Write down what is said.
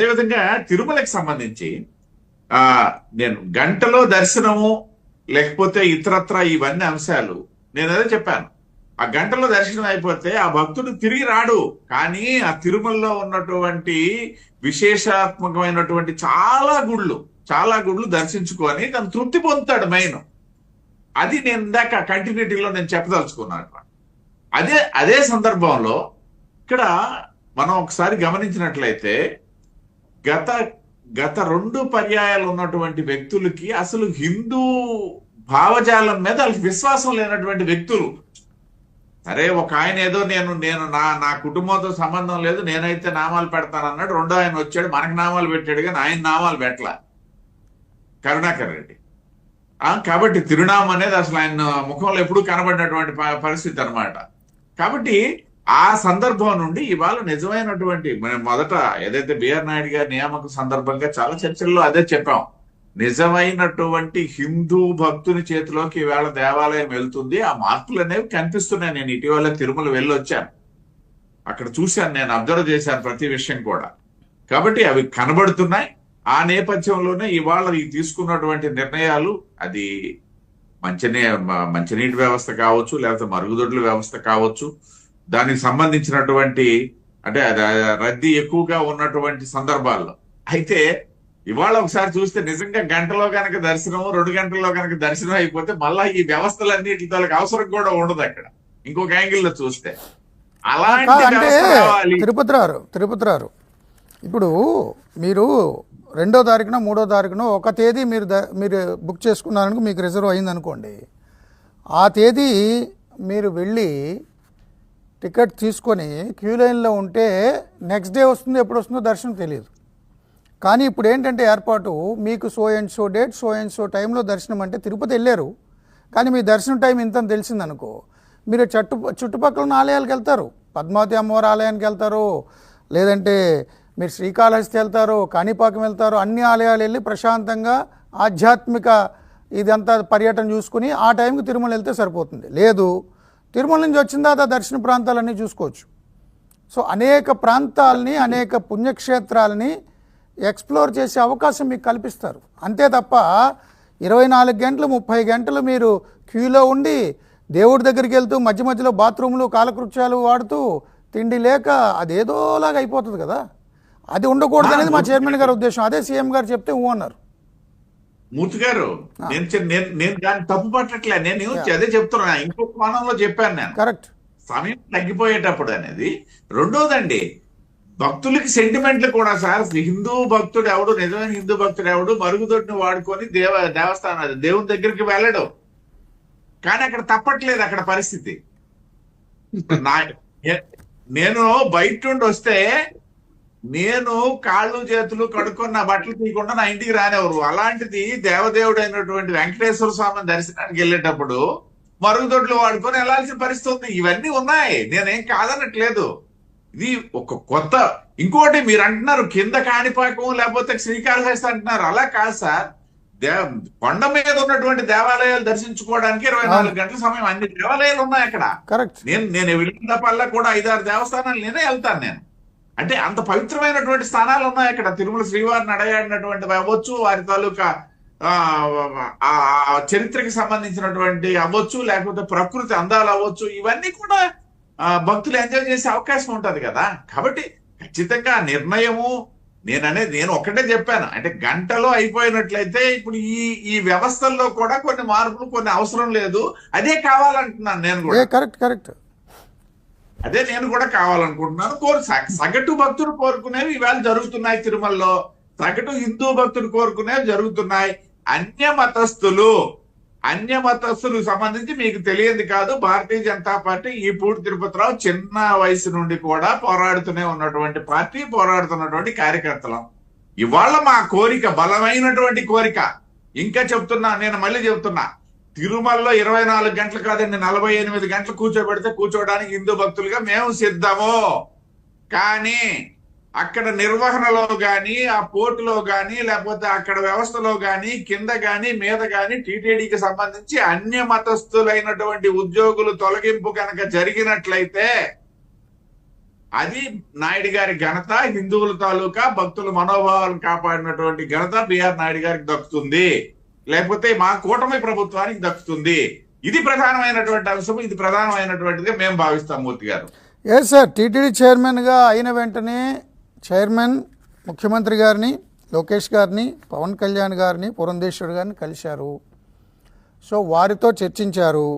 అదేవిధంగా తిరుమలకి సంబంధించి ఆ నేను గంటలో దర్శనము లేకపోతే ఇతరత్ర ఇవన్నీ అంశాలు నేను అదే చెప్పాను. ఆ గంటలో దర్శనం అయిపోతే ఆ భక్తుడు తిరిగి రాడు. కానీ ఆ తిరుమలలో ఉన్నటువంటి విశేషాత్మకమైనటువంటి చాలా గుళ్ళు చాలా గుళ్ళు దర్శించుకొని తను తృప్తి పొందుతాడు మెయిన్. అది నేను ఇందాక కంటిన్యూటీలో నేను చెప్పదలుచుకున్నాను అదే అదే సందర్భంలో ఇక్కడ మనం ఒకసారి గమనించినట్లయితే గత గత రెండు పర్యాయాలు ఉన్నటువంటి వ్యక్తులకి అసలు హిందూ భావజాలం మీద విశ్వాసం లేనటువంటి వ్యక్తులు. సరే ఒక ఆయన ఏదో నేను నేను నా నా కుటుంబంతో సంబంధం లేదు నేనైతే నామాలు పెడతాను అన్నాడు రెండో ఆయన వచ్చాడు మనకు నామాలు పెట్టాడు కానీ ఆయన నామాలు పెట్టలా. కరుణాకర్ రెడ్డి. కాబట్టి తిరునామం అనేది అసలు ఆయన ముఖంలో ఎప్పుడూ కనబడినటువంటి పరిస్థితి అన్నమాట. కాబట్టి ఆ సందర్భం నుండి ఇవాళ నిజమైనటువంటి మనం మొదట ఏదైతే బిఆర్ నాయుడు గారి నియామక సందర్భంగా చాలా చర్చల్లో అదే చెప్పాం. నిజమైనటువంటి హిందూ భక్తుని చేతిలోకి ఈవేళ దేవాలయం వెళ్తుంది. ఆ మార్పులు అనేవి కనిపిస్తున్నాయి. నేను ఇటీవల తిరుమల వెళ్ళి వచ్చాను అక్కడ చూశాను నేను అబ్జర్వ్ చేశాను ప్రతి విషయం కూడా. కాబట్టి అవి కనబడుతున్నాయి. ఆ నేపథ్యంలోనే ఇవాళ ఈ తీసుకున్నటువంటి నిర్ణయాలు అది మంచినీ మంచినీటి వ్యవస్థ కావచ్చు లేకపోతే మరుగుదొడ్ల వ్యవస్థ కావచ్చు దానికి సంబంధించినటువంటి అంటే రద్దీ ఎక్కువగా ఉన్నటువంటి సందర్భాల్లో. అయితే ఇవాళ ఒకసారి చూస్తే నిజంగా గంటలో కనుక దర్శనం రెండు గంటల్లో కనుక దర్శనం అయిపోతే మళ్ళా ఈ వ్యవస్థలన్నిటితో అవసరం కూడా ఉండదు అక్కడ. ఇంకొక యాంగిల్లో చూస్తే. అలాంటి తిరుపతి రారు తిరుపతి రారు. ఇప్పుడు మీరు రెండో తారీఖున మూడో తారీఖున ఒక తేదీ మీరు మీరు బుక్ చేసుకున్నారనుకో మీకు రిజర్వ్ అయింది అనుకోండి ఆ తేదీ మీరు వెళ్ళి టికెట్ తీసుకొని క్యూ లైన్లో ఉంటే నెక్స్ట్ డే వస్తుందో ఎప్పుడు వస్తుందో దర్శనం తెలియదు. కానీ ఇప్పుడు ఏంటంటే ఏర్పాటు మీకు so and so date so and so టైంలో దర్శనం అంటే తిరుపతి వెళ్ళారు. కానీ మీ దర్శనం టైం ఇంత తెలిసిందనుకో మీరు చుట్టు చుట్టుపక్కల ఉన్న ఆలయాలకు వెళ్తారు. పద్మావతి అమ్మవారి ఆలయానికి వెళ్తారు. లేదంటే మీరు శ్రీకాళహస్తి వెళ్తారు కాణిపాకం వెళ్తారు. అన్ని ఆలయాలు వెళ్ళి ప్రశాంతంగా ఆధ్యాత్మిక ఇదంతా పర్యటన చూసుకుని ఆ టైంకి తిరుమల వెళ్తే సరిపోతుంది. లేదు తిరుమల నుంచి వచ్చిన తర్వాత దర్శన ప్రాంతాలన్నీ చూసుకోవచ్చు. సో అనేక ప్రాంతాలని అనేక పుణ్యక్షేత్రాలని ఎక్స్ప్లోర్ చేసే అవకాశం మీకు కల్పిస్తారు. అంతే తప్ప ఇరవై నాలుగు గంటలు ముప్పై గంటలు మీరు క్యూలో ఉండి దేవుడి దగ్గరికి వెళ్తూ మధ్య మధ్యలో బాత్రూములు కాలకృత్యాలు వాడుతూ తిండి లేక అదేదోలాగా అయిపోతుంది కదా. అది ఉండకూడదు అనేది మా చైర్మన్ గారి ఉద్దేశం. అదే సీఎం గారు చెప్తే ఊ అన్నారు. మూర్తి గారు నేను నేను నేను దాన్ని తప్పు పట్టట్లే. నేను అదే చెప్తున్నా. ఇంకొక కోణంలో చెప్పాను నేను. కరెక్ట్. సమయం తగ్గిపోయేటప్పుడు అనేది రెండోదండి భక్తులకి సెంటిమెంట్లు కూడా సార్. హిందూ భక్తుడు ఎవడు నిజమైన హిందూ భక్తుడు ఎవడు మరుగుదొడ్డిని వాడుకొని దేవ దేవస్థానం దేవుని దగ్గరికి వెళ్ళడు. కానీ అక్కడ తప్పట్లేదు అక్కడ పరిస్థితి. నే- నేను బయట నుండి వస్తే నేను కాళ్ళు చేతులు కడుక్కొని నా బట్టలు తీయకుండా నా ఇంటికి రానివ్వరు. అలాంటిది దేవదేవుడు అయినటువంటి వెంకటేశ్వర స్వామిని దర్శనానికి వెళ్ళేటప్పుడు మరుగుదొడ్లు వాడుకొని వెళ్ళాల్సిన పరిస్థితి ఉంది. ఇవన్నీ ఉన్నాయి. నేనేం కాదనట్లేదు. ఇది ఒక కొత్త. ఇంకోటి మీరు అంటున్నారు కింద కాణిపాకం లేకపోతే శ్రీకాళహస్తి అంటున్నారు. అలా కాదు సార్. కొండ మీద ఉన్నటువంటి దేవాలయాలు దర్శించుకోవడానికి ఇరవై నాలుగు గంటల సమయం అన్ని దేవాలయాలు ఉన్నాయి అక్కడ. కరెక్ట్. నేను నేను వెళ్ళినప్పల్లా కూడా ఐదారు దేవస్థానాలు నేనే వెళ్తాను నేను. అంటే అంత పవిత్రమైనటువంటి స్థానాలు ఉన్నాయి అక్కడ. తిరుమల శ్రీవారిని అడగాడినటువంటివి అవ్వచ్చు వారి తాలూకా ఆ, చరిత్రకి సంబంధించినటువంటి అవ్వచ్చు లేకపోతే ప్రకృతి అందాలు అవ్వచ్చు ఇవన్నీ కూడా భక్తులు ఎంజాయ్ చేసే అవకాశం ఉంటది కదా. కాబట్టి ఖచ్చితంగా నిర్ణయము నేననేది నేను ఒక్కటే చెప్పాను. అంటే గంటలో అయిపోయినట్లయితే ఇప్పుడు ఈ ఈ వ్యవస్థల్లో కూడా కొన్ని మార్పులు కొన్ని అవసరం లేదు. అదే కావాలంటున్నాను నేను కూడా. Correct correct. అదే నేను కూడా కావాలనుకుంటున్నాను. కోరు సగటు భక్తుడు కోరుకునేవి ఇవాళ జరుగుతున్నాయి తిరుమలలో. సగటు హిందూ భక్తుడు కోరుకునేవి జరుగుతున్నాయి. అన్య మతస్థులు అన్య మతస్థులకు సంబంధించి మీకు తెలియంది కాదు. భారతీయ జనతా పార్టీ ఈ పూడి తిరుపతిరావు చిన్న వయసు నుండి కూడా పోరాడుతూనే ఉన్నటువంటి పార్టీ పోరాడుతున్నటువంటి కార్యకర్తలం. ఇవాళ మా కోరిక బలమైనటువంటి కోరిక. ఇంకా చెప్తున్నా నేను మళ్ళీ చెప్తున్నా. తిరుమలలో ఇరవై నాలుగు గంటలు కాదండి నలభై ఎనిమిది గంటలు కూర్చోబెడితే కూర్చోవడానికి హిందూ భక్తులుగా మేము సిద్ధము. కానీ అక్కడ నిర్వహణలో గాని ఆ పోర్టులో గాని లేకపోతే అక్కడ వ్యవస్థలో గాని కింద గాని మీద గాని టీటీడీకి సంబంధించి అన్య మతస్థులైనటువంటి ఉద్యోగులు తొలగింపు కనుక జరిగినట్లయితే అది నాయుడు గారి ఘనత హిందువుల తాలూకా భక్తుల మనోభావాలను కాపాడినటువంటి ఘనత బిఆర్ నాయుడు గారికి దక్కుతుంది. లేకపోతే మా కూటమి ప్రభుత్వానికి దక్కుతుంది. ఇది ప్రధానమైనటువంటి అంశం ఇది ప్రధానమైనటువంటిది మేము భావిస్తాం మూర్తి గారు. ఎస్ సార్ టీటీడీ చైర్మన్గా అయిన వెంటనే చైర్మన్ ముఖ్యమంత్రి గారిని లోకేష్ గారిని పవన్ కళ్యాణ్ గారిని పురంధేశ్వర్ గారిని కలిశారు. సో వారితో చర్చించారు.